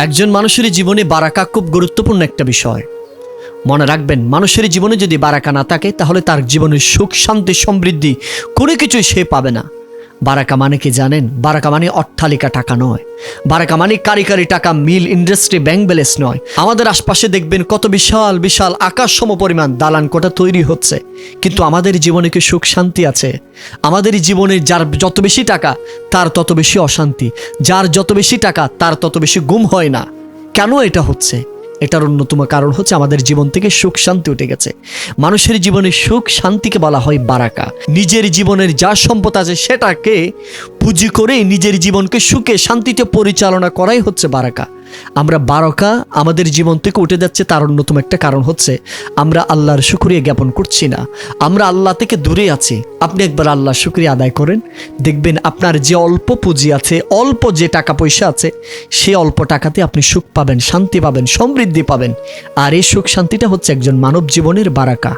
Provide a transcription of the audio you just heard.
একজন মানুষের জীবনে বারাকা খুব গুরুত্বপূর্ণ একটা বিষয়। মনে রাখবেন, মানুষের জীবনে যদি বারাকা না থাকে, তাহলে তার জীবনের সুখ, শান্তি, সমৃদ্ধি কোনো কিছুই সে পাবে না। বারাকা মানে কি জানেন? বারাকা মানে অট্টালিকা টাকা নয়। বারাকা মানে কারি কারি টাকা, মিল, ইন্ডাস্ট্রি, ব্যাংক ব্যালেন্স নয়। আমাদের আশপাশে দেখবেন কত বিশাল বিশাল আকাশ সম পরিমাণ দালান কোটা তৈরি হচ্ছে। কিন্তু আমাদের জীবনে কি সুখ, শান্তি আছে? আমাদের জীবনে যার যত বেশি টাকা, তার তত বেশি অশান্তি। যার যত বেশি টাকা, তার তত বেশি গুম হয় না। কেন এটা হচ্ছে? এটার অন্যতম কারণ হচ্ছে আমাদের জীবন থেকে সুখ, শান্তি উঠে গেছে। মানুষের জীবনে সুখ, শান্তিকে বলা হয় বারাকা। নিজের জীবনের যা সম্পদ আছে সেটাকে পুঁজি করে নিজের জীবনকে সুখে, শান্তিতে পরিচালনা করাই হচ্ছে বারাকা। আমরা বারকা আমাদের জীবন থেকে উঠে যাচ্ছে তার অন্যতম একটা কারণ হচ্ছে আমরা আল্লাহর শুক্রিয়া জ্ঞাপন করছি না। আমরা আল্লাহ থেকে দূরে আছি। আপনি একবার আল্লাহর শুক্রিয়া আদায় করেন। দেখবেন আপনার যে অল্প পুঁজি আছে, অল্প যে টাকা পয়সা আছে, সে অল্প টাকাতে আপনি সুখ পাবেন, শান্তি পাবেন, সমৃদ্ধি পাবেন। আর এই সুখ শান্তিটা হচ্ছে একজন মানব জীবনের বারাকা।